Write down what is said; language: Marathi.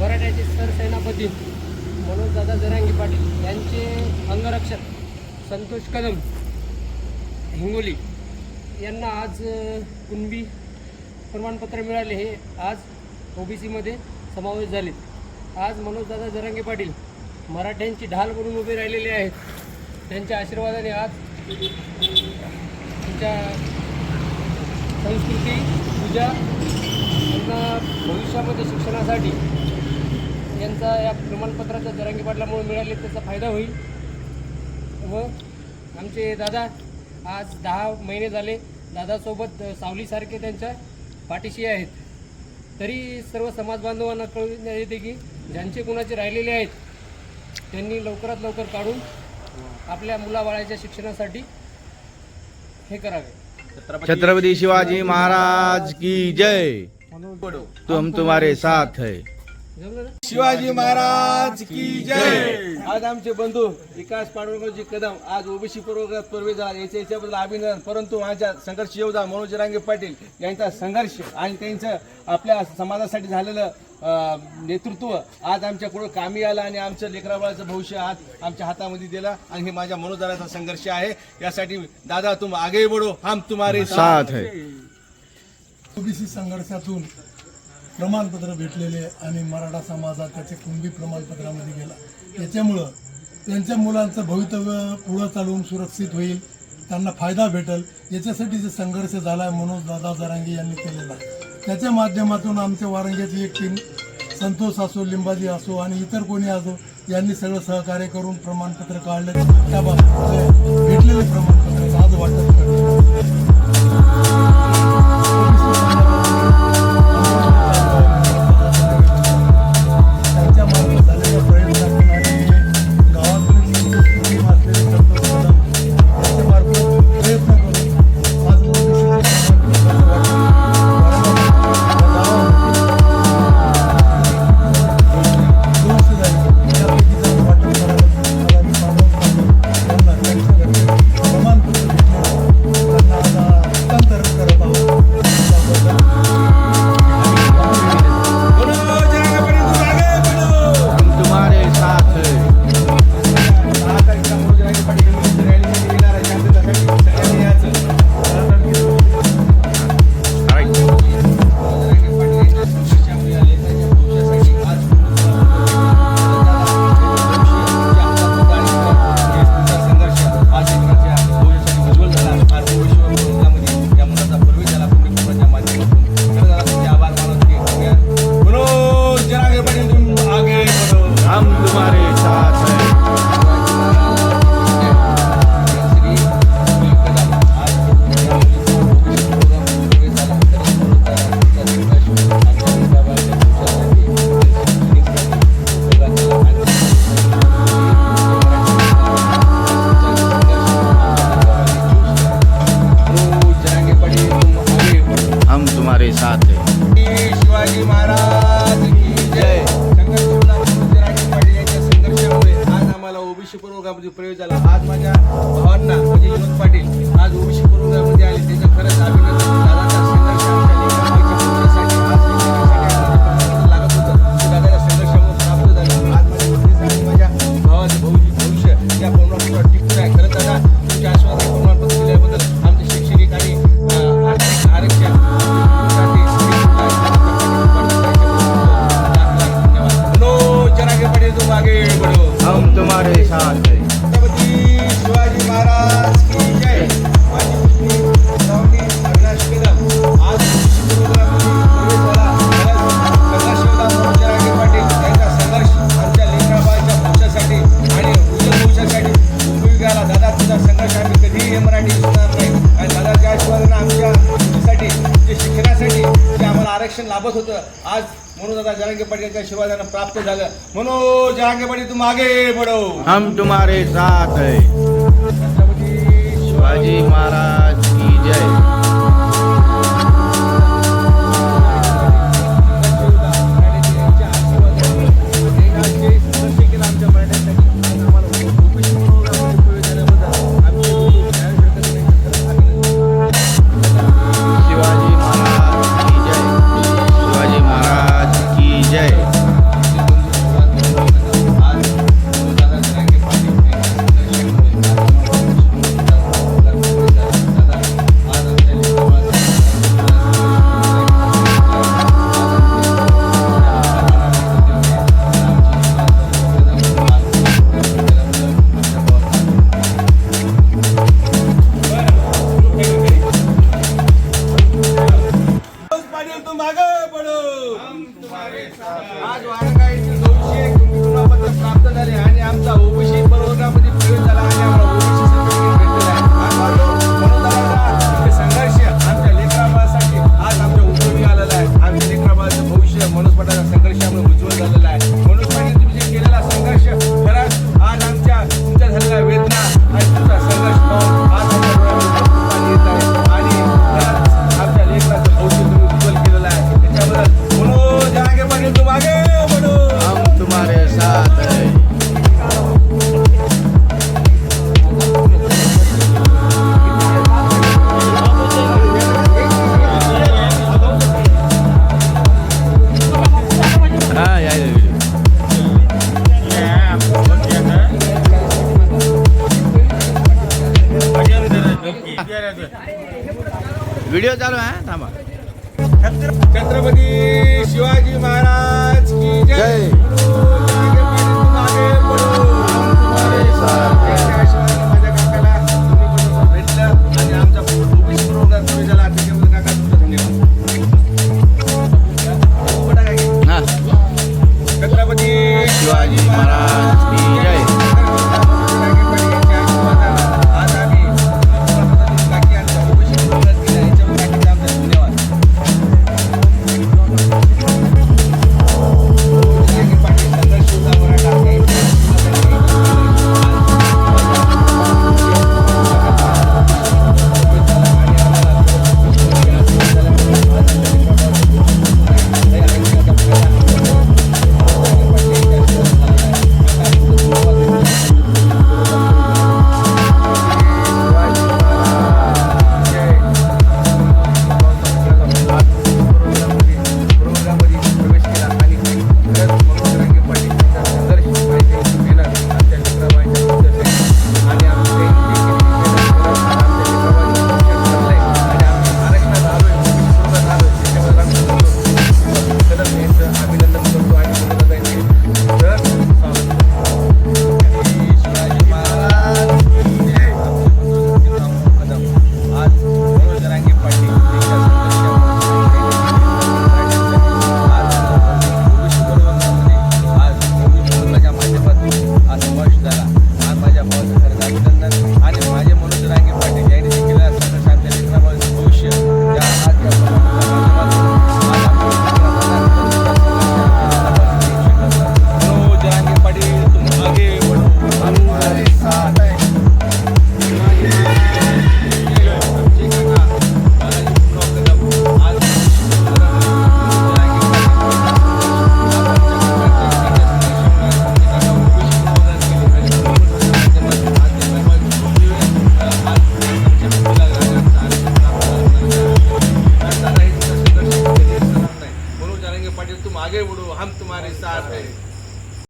मराठ्याचे सरसेनापती मनोजदादा जरांगी पाटील यांचे अंगरक्षक संतोष कदम हिंगोली. यांना आज कुणबी प्रमाणपत्र मिळाले हे आज ओबीसीमध्ये समावेश झाले. आज मनोजदादा जरांगे पाटील मराठ्यांची ढाल म्हणून उभे राहिलेले आहेत. त्यांच्या आशीर्वादाने आज त्यांच्या संस्कृती पूजा यांना भविष्यामध्ये शिक्षणासाठी यांचा या प्रमाणपत्राचा जरांगी पाटलामुळे मिळाले त्याचा फायदा होईल. व आमचे दादा आज दहा महिने झाले दादासोबत सावलीसारखे त्यांच्या पाठीशी आहेत. तरी सर्व समाज बांधवांना कळविण्यात येते की ज्यांचे कुणाचे राहिलेले आहेत त्यांनी लवकरात लवकर काढून आपल्या मुलाबाळाच्या शिक्षणासाठी हे करावे. छत्रपति शिवाजी महाराज की जय. तुम तुम्हारे साथ है. शिवाजी महाराज की जय! आज आमचे बंधू विकास पांडुरंगजी कदम आज ओबीसी प्रवर्गात प्रवेश झाला. याच्या याच्याबद्दल अभिनंदन. परंतु माझ्या संघर्ष योद्धा मनोज रांगे पाटील यांचा संघर्ष आणि त्यांचं आपल्या समाजासाठी झालेलं नेतृत्व आज आमच्या पुढं कामी आलं आणि आमचं लेकराबाळाचं भविष्य आज आमच्या हातामध्ये दिलं आणि हे माझ्या मनोजदाराचा संघर्ष आहे. यासाठी दादा तुम आगे बढो. हम तुम्हारे साथ है. ओबीसी संघर्षातून प्रमाणपत्र भेटलेले आणि मराठा समाजात त्याचे कुणबी प्रमाणपत्रामध्ये गेला. याच्यामुळं त्यांच्या मुलांचं भवितव्य पुढं चालवून सुरक्षित होईल त्यांना फायदा भेटेल. याच्यासाठी जे संघर्ष झाला आहे मनोज दादा जरांगे यांनी केलेला. आहे त्याच्या माध्यमातून आमच्या वारंग्याची एक टीम संतोष असो लिंबाजी असो आणि इतर कोणी असो यांनी सगळं सहकार्य करून प्रमाणपत्र काढले. त्या बाबतीत भेटलेले प्रमाण तुम्हारे साथ है पुरोगामध्ये प्रवेश झाला. आज माझ्या भावांना म्हणजे विनोद पाटील आज ओबीसी पुरोगामध्ये आले. त्याचं खरंच अभिनंदन. वाटते. आरक्षण लाभत होतं. आज म्हणून आता जरांगे पाटील यांच्या प्राप्त झालं. म्हणून जरांगे पाटील तू मागे बढ़ो हम तुम्हारे साथ है। छत्रपती शिवाजी महाराज की जय। आज व्हिडिओ चालू आहे थांबा. छत्रपती शिवाजी महाराज की जय.